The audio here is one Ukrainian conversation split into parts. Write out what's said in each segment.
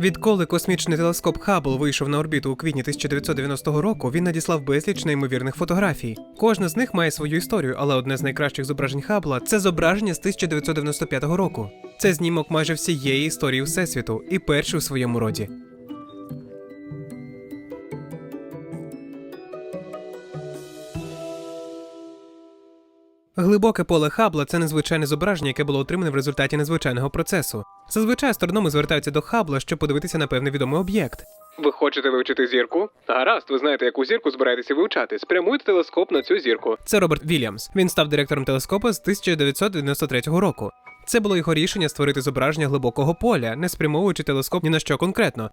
Відколи космічний телескоп Хаббл вийшов на орбіту у квітні 1990 року, він надіслав безліч неймовірних фотографій. Кожна з них має свою історію, але одне з найкращих зображень Хаббла – це зображення з 1995 року. Це знімок майже всієї історії Всесвіту і перший у своєму роді. Глибоке поле Хаббла – це незвичайне зображення, яке було отримане в результаті незвичайного процесу. Зазвичай астрономи звертаються до Хаббла, щоб подивитися на певний відомий об'єкт. Ви хочете вивчити зірку? Гаразд, ви знаєте, яку зірку збираєтеся вивчати. Спрямуйте телескоп на цю зірку. Це Роберт Вільямс. Він став директором телескопа з 1993 року. Це було його рішення створити зображення глибокого поля, не спрямовуючи телескоп ні на що конкретно.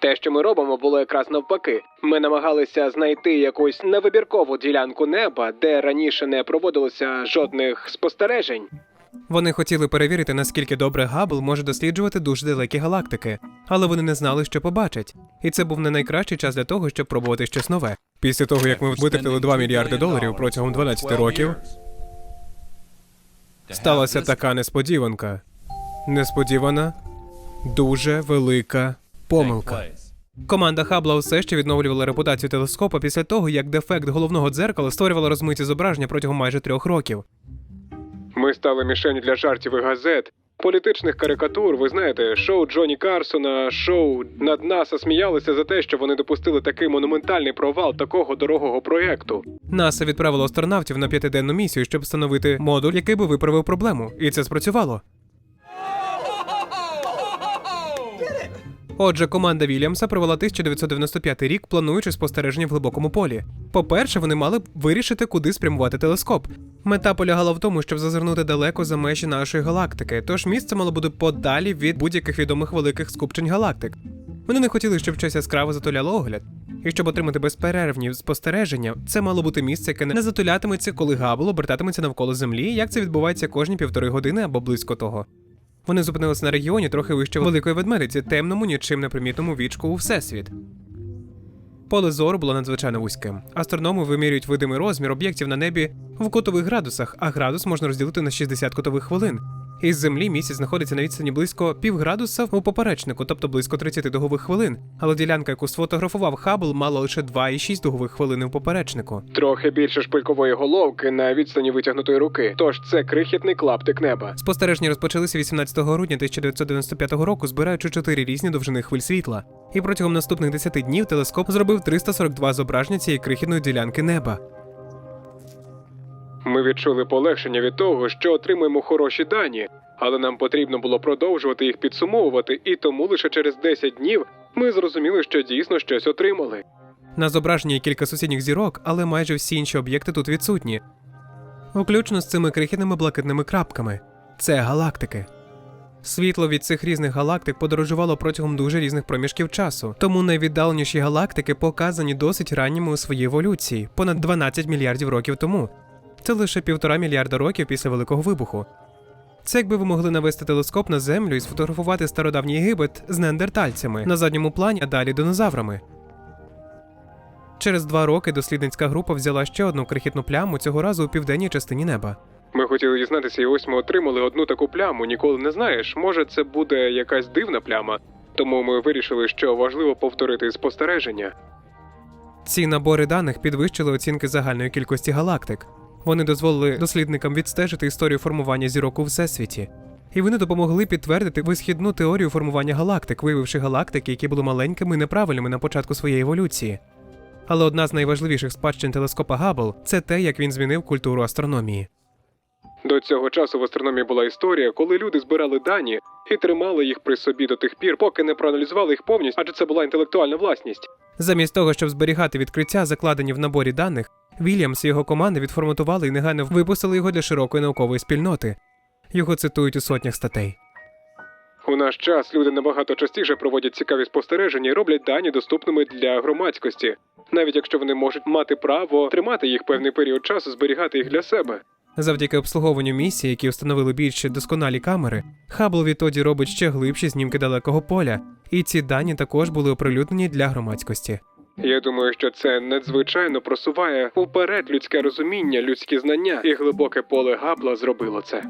Те, що ми робимо, було якраз навпаки. Ми намагалися знайти якусь невибіркову ділянку неба, де раніше не проводилося жодних спостережень. Вони хотіли перевірити, наскільки добре Габл може досліджувати дуже далекі галактики, але вони не знали, що побачать. І це був не найкращий час для того, щоб пробувати щось нове. Після того, як ми витратили 2 мільярди доларів протягом 12 років, сталася така несподіванка. Несподівана, дуже велика помилка. Команда Хабла все ще відновлювала репутацію телескопа після того, як дефект головного дзеркала створювала розмиті зображення протягом майже трьох років. Ми стали мішенью для жартів і газет, політичних карикатур. Ви знаєте, шоу Джоні Карсона, шоу над НАСА сміялися за те, що вони допустили такий монументальний провал такого дорогого проєкту. НАСА відправило астронавтів на п'ятиденну місію, щоб встановити модуль, який би виправив проблему, і це спрацювало. Отже, команда Вільямса провела 1995 рік, плануючи спостереження в глибокому полі. По-перше, вони мали б вирішити, куди спрямувати телескоп. Мета полягала в тому, щоб зазирнути далеко за межі нашої галактики, тож місце мало бути подалі від будь-яких відомих великих скупчень галактик. Вони не хотіли, щоб щось яскраво затуляло огляд. І щоб отримати безперервні спостереження, це мало бути місце, яке не затулятиметься, коли Габл обертатиметься навколо Землі, як це відбувається кожні півтори години або близько того. Вони зупинилися на регіоні трохи вище великої ведмедиці, темному, нічим непримітному вічку у всесвіт. Поле зору було надзвичайно вузьким. Астрономи вимірюють видимий розмір об'єктів на небі в кутових градусах, а градус можна розділити на 60 кутових хвилин. Із землі місяць знаходиться на відстані близько півградуса у поперечнику, тобто близько 30 дугових хвилин. Але ділянка, яку сфотографував Хаббл, мала лише 2,6 дугових хвилини в поперечнику. Трохи більше шпилькової головки на відстані витягнутої руки. Тож це крихітний клаптик неба. Спостереження розпочалися 18 грудня 1995 року, збираючи чотири різні довжини хвиль світла. І протягом наступних 10 днів телескоп зробив 342 зображення цієї крихітної ділянки неба. Ми відчули полегшення від того, що отримуємо хороші дані, але нам потрібно було продовжувати їх підсумовувати, і тому лише через 10 днів ми зрозуміли, що дійсно щось отримали. На зображенні є кілька сусідніх зірок, але майже всі інші об'єкти тут відсутні. Включно з цими крихітними блакитними крапками. Це галактики. Світло від цих різних галактик подорожувало протягом дуже різних проміжків часу, тому найвіддаленіші галактики показані досить ранніми у своїй еволюції, понад 12 мільярдів років тому. Це лише півтора мільярда років після Великого вибуху. Це якби ви могли навести телескоп на землю і сфотографувати стародавній Єгипет з неандертальцями на задньому плані, а далі динозаврами. Через два роки дослідницька група взяла ще одну крихітну пляму цього разу у південній частині неба. Ми хотіли дізнатися, і ось ми отримали одну таку пляму. Ніколи не знаєш. Може, це буде якась дивна пляма. Тому ми вирішили, що важливо повторити спостереження. Ці набори даних підвищили оцінки загальної кількості галактик. Вони дозволили дослідникам відстежити історію формування зірок у всесвіті. І вони допомогли підтвердити висхідну теорію формування галактик, виявивши галактики, які були маленькими і неправильними на початку своєї еволюції. Але одна з найважливіших спадщин телескопа Габл це те, як він змінив культуру астрономії. До цього часу в астрономії була історія, коли люди збирали дані і тримали їх при собі до тих пір, поки не проаналізували їх повністю, адже це була інтелектуальна власність. Замість того, щоб зберігати відкриття, закладені в наборі даних, Вільямс і його команда відформатували і негайно випустили його для широкої наукової спільноти. Його цитують у сотнях статей. У наш час люди набагато частіше проводять цікаві спостереження і роблять дані доступними для громадськості, навіть якщо вони можуть мати право тримати їх певний період часу, зберігати їх для себе. Завдяки обслуговуванню місії, які встановили більш досконалі камери, Хаббл відтоді робить ще глибші знімки далекого поля, і ці дані також були оприлюднені для громадськості. Я думаю, що це надзвичайно просуває уперед людське розуміння, людські знання, і глибоке поле Габла зробило це.